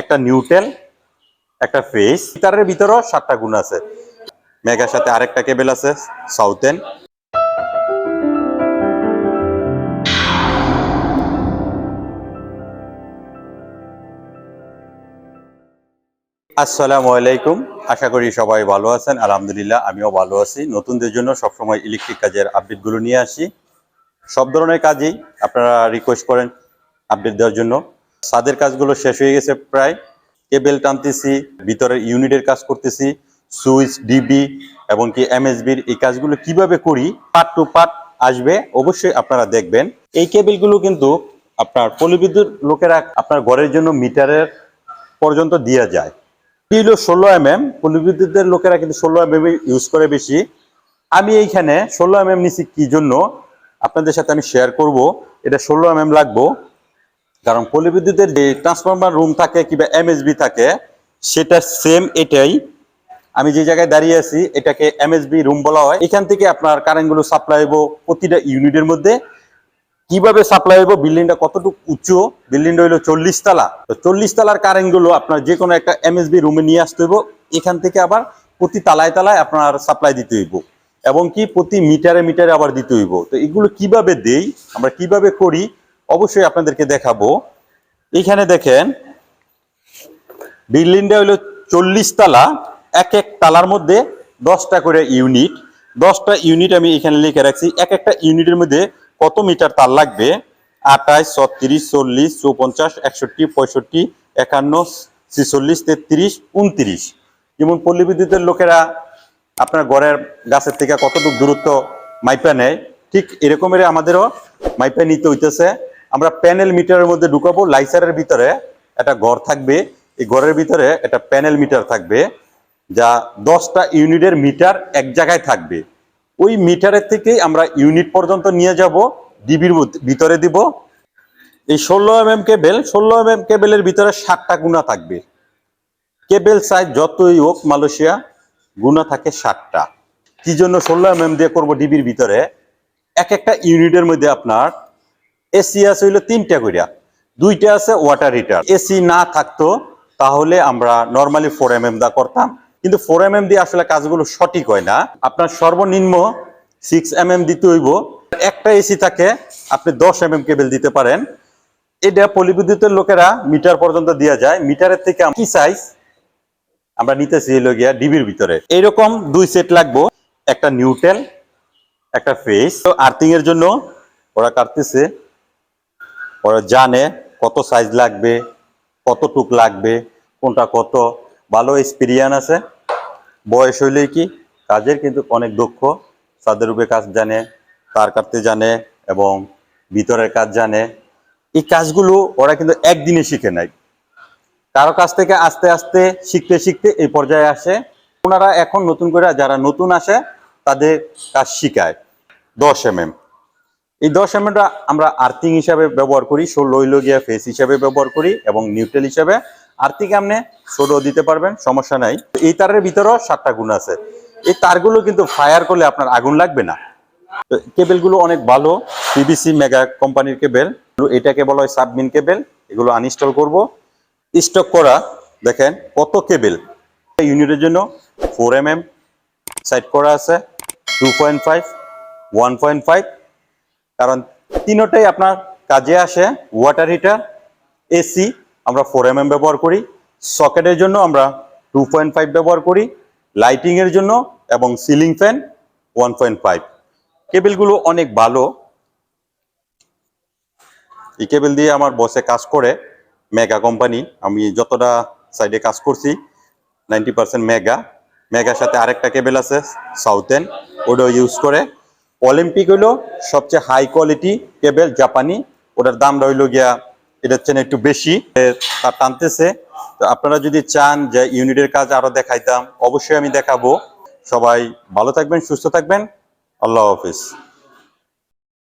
একটা নিউটেল, একটা ফেস, গিটারের ভিতরেও সাতটা গুণ আছে। মেগার সাথে আরেকটা কেবেল আছে, সাউথেন। আসসালামু আলাইকুম, আশা করি সবাই ভালো আছেন। আলহামদুলিল্লাহ, আমিও ভালো আছি। নতুনদের জন্য সবসময় ইলেকট্রিক কাজের আপডেটগুলো নিয়ে আসি। সব ধরনের কাজেই আপনারা রিকোয়েস্ট করেন আপডেট দেওয়ার জন্য। সাদের কাজগুলো শেষ হয়ে গেছে প্রায়। কেবেল টানতেছি, ভিতরের ইউনিটের কাজ করতেছি, সুইচ, ডিবি এবং কি এমএসবির এই কাজগুলো কীভাবে করি, পার্ট টু পার্ট আসবে অবশ্যই আপনারা দেখবেন। এই কেবেলগুলো কিন্তু আপনার পলিবিদ্যুৎ লোকেরা আপনার ঘরের জন্য মিটারের পর্যন্ত দেওয়া যায়। কিলো ষোলো এম এম পলিবিদ্যুতের লোকেরা কিন্তু ষোলো এম ইউজ করে বেশি। আমি এইখানে ষোলো এম এম নিছি কি জন্য? আপনাদের সাথে আমি শেয়ার করব। এটা ষোলো এম এম লাগবো। কারণ পলিবিদ্যুতের যে ট্রান্সফরমার রুম থাকে কিংবা এমএসবি থাকে, সেটা সেম এটাই। আমি যে জায়গায় দাঁড়িয়ে আছি, এটাকে এমএসবি রুম বলা হয়। এখান থেকে আপনার কারেন্টগুলো সাপ্লাই হব প্রতিটা ইউনিটের মধ্যে। কীভাবে সাপ্লাই হইব? বিল্ডিংটা কতটুকু উঁচু? বিল্ডিংটা হইল চল্লিশ তালা। তো চল্লিশ তালার কারেন্টগুলো আপনার যে কোনো একটা এমএসবি রুমে নিয়ে আসতে হইব। এখান থেকে আবার প্রতি তালায় তালায় আপনার সাপ্লাই দিতে হইব। এবং কি? প্রতি মিটারে মিটারে আবার দিতে হইব। তো এগুলো কীভাবে দেই? আমরা কীভাবে করি? অবশ্যই আপনাদেরকে দেখাবো। এখানে দেখেন, বিল্ডিংটা হইল চল্লিশ তালা, এক এক তালার মধ্যে দশটা করে ইউনিট। দশটা ইউনিট আমি এখানে লিখে রাখছি, এক একটা ইউনিটের মধ্যে কত মিটার তার লাগবে? আঠাশ ছত্রিশ, চল্লিশ, চৌপঞ্চাশ, একষট্টি, পঁয়ষট্টি, একান্ন, ছিচল্লিশ, তেত্রিশ, উনত্রিশ। যেমন পল্লী বিদ্যুতের লোকেরা আপনার ঘরের গাছের থেকে কতটুকু দূরত্ব মাইপা নেয়, ঠিক এরকমের আমাদেরও মাইপা নিতে হইতেছে। আমরা প্যানেল মিটারের মধ্যে ঢুকাবো, লাইসারের ভিতরে একটা ঘর থাকবে, এই ঘরের ভিতরে একটা প্যানেল মিটার থাকবে, যা দশটা ইউনিটের মিটার এক জায়গায় থাকবে। ওই মিটারের থেকেই আমরা ইউনিট পর্যন্ত নিয়ে যাব, ডিবির ভিতরে দিব। এই ষোলো এম এম কেবেল, ষোলো এম এম কেবেলের ভিতরে ষাটটা গুণা থাকবে। কেবেল সাইজ যতই হোক, মালয়েশিয়া, গুণা থাকে ষাটটা কি জন্য ষোলো এম এম দিয়ে করব ডিবির ভিতরে? এক একটা ইউনিটের মধ্যে আপনার এসি আছে হইল তিনটা কইরা। দুইটা আছে ওয়াটার হিটার এসি না থাকতো, তাহলে আমরা নর্মালি ফোর এম এম দা করতাম। কিন্তু ফোর এম এম দিয়ে আসলে কাজগুলো সঠিক হয় না। আপনার সর্বনিম্ন সিক্স এম এম দিতে হইব। একটা এসি থাকে, আপনি দশ এম এম কেবল দিতে পারেন। এটা পলিবিদ্যুতের লোকেরা মিটার পর্যন্ত দেওয়া যায়। মিটারের থেকে কি সাইজ আমরা নিতেছি হলো গিয়া ডিবির ভিতরে। এইরকম দুই সেট লাগবো। একটা নিউটেল একটা ফেস তো আর্থিং এর জন্য ওরা কাটতেছে। ওরা জানে কত সাইজ লাগবে কতটুক লাগবে, কোনটা কত। ভালো এক্সপিরিয়েন্স আছে। বয়স হইলে কি কাজের কিন্তু অনেক দক্ষ তাদের রূপে কাজ জানে, তার কাটতে জানে এবং ভিতরের কাজ জানে। এই কাজগুলো ওরা কিন্তু একদিনে শিখে নেয়। কারও কাছ থেকে আস্তে আস্তে শিখতে শিখতে এই পর্যায়ে আসে। ওনারা এখন নতুন করে যারা নতুন আসে, তাদের কাজ শিখায়। দশ এম এম এই দশ এমএমটা আমরা আর্থিং হিসাবে ব্যবহার করি ষোলো হইল গিয়া ফেস হিসাবে ব্যবহার করি এবং নিউট্রেল হিসাবে। আর্থিং আপনি ষোলো দিতে পারবেন, সমস্যা নাই। এই তারের ভিতরেও সাতটা গুণ আছে। এই তারগুলো কিন্তু ফায়ার করলে আপনার আগুন লাগবে না। কেবেলগুলো অনেক ভালো পিবিসি মেগা কোম্পানির কেবেল, এটাকে বলা হয় সাবমিন কেবেল, এগুলো আনইনস্টল করব। স্টক করা, দেখেন কত কেবেল। ইউনিটের জন্য ফোর এম এম সাইড করা আছে two point five one point five কারণ তিনোটাই আপনার কাজে আসে ওয়াটার হিটার এসি আমরা ফোর এম ব্যবহার করি সকেটের জন্য আমরা টু পয়েন্ট ফাইভ ব্যবহার করি লাইটিং এর জন্য এবং ceiling fan one point five কেবেলগুলো অনেক ভালো। এই কেবেল দিয়ে আমার বসে কাজ করে, মেগা কোম্পানি, আমি যতটা সাইডে কাজ করছি নাইনটি পার্সেন্ট মেগা। মেগার সাথে আরেকটা কেবেল আছে সাউথেন ওটাও ইউজ করে। অলিম্পিক হইল সবচেয়ে হাই কোয়ালিটি কেবেল জাপানি। ওটার দাম রইল গিয়া এটার চেয়ে একটু বেশি তার টানতেছে। তো আপনারা যদি চান যে ইউনিটের কাজ আরও দেখাইতাম, অবশ্যই আমি দেখাবো। সবাই ভালো থাকবেন, সুস্থ থাকবেন। আল্লাহ হাফিজ।